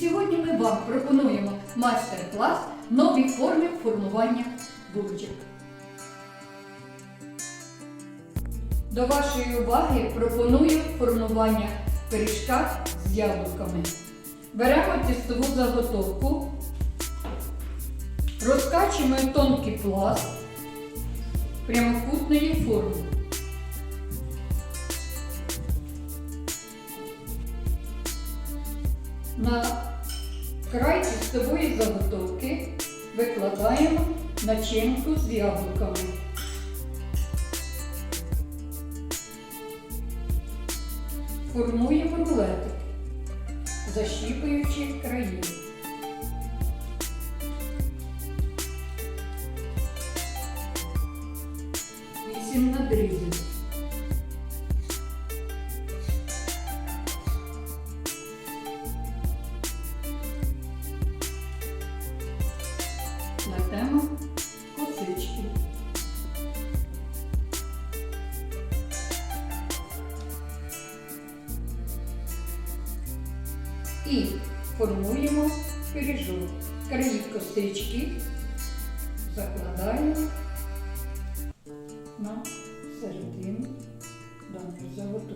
Сьогодні ми вам пропонуємо майстер-клас нові форми формування булочок. До вашої уваги пропоную формування пиріжка з яблуками. Беремо тістову заготовку, розкачуємо тонкий пласт прямокутної форми. На край тістової заготовки викладаємо начинку з яблуками. Формуємо рулетик, защіпуючи краї. Вісім надрізів. на тему косички. І формуємо пиріжок. Краї косички закладаємо на середину даної золоту.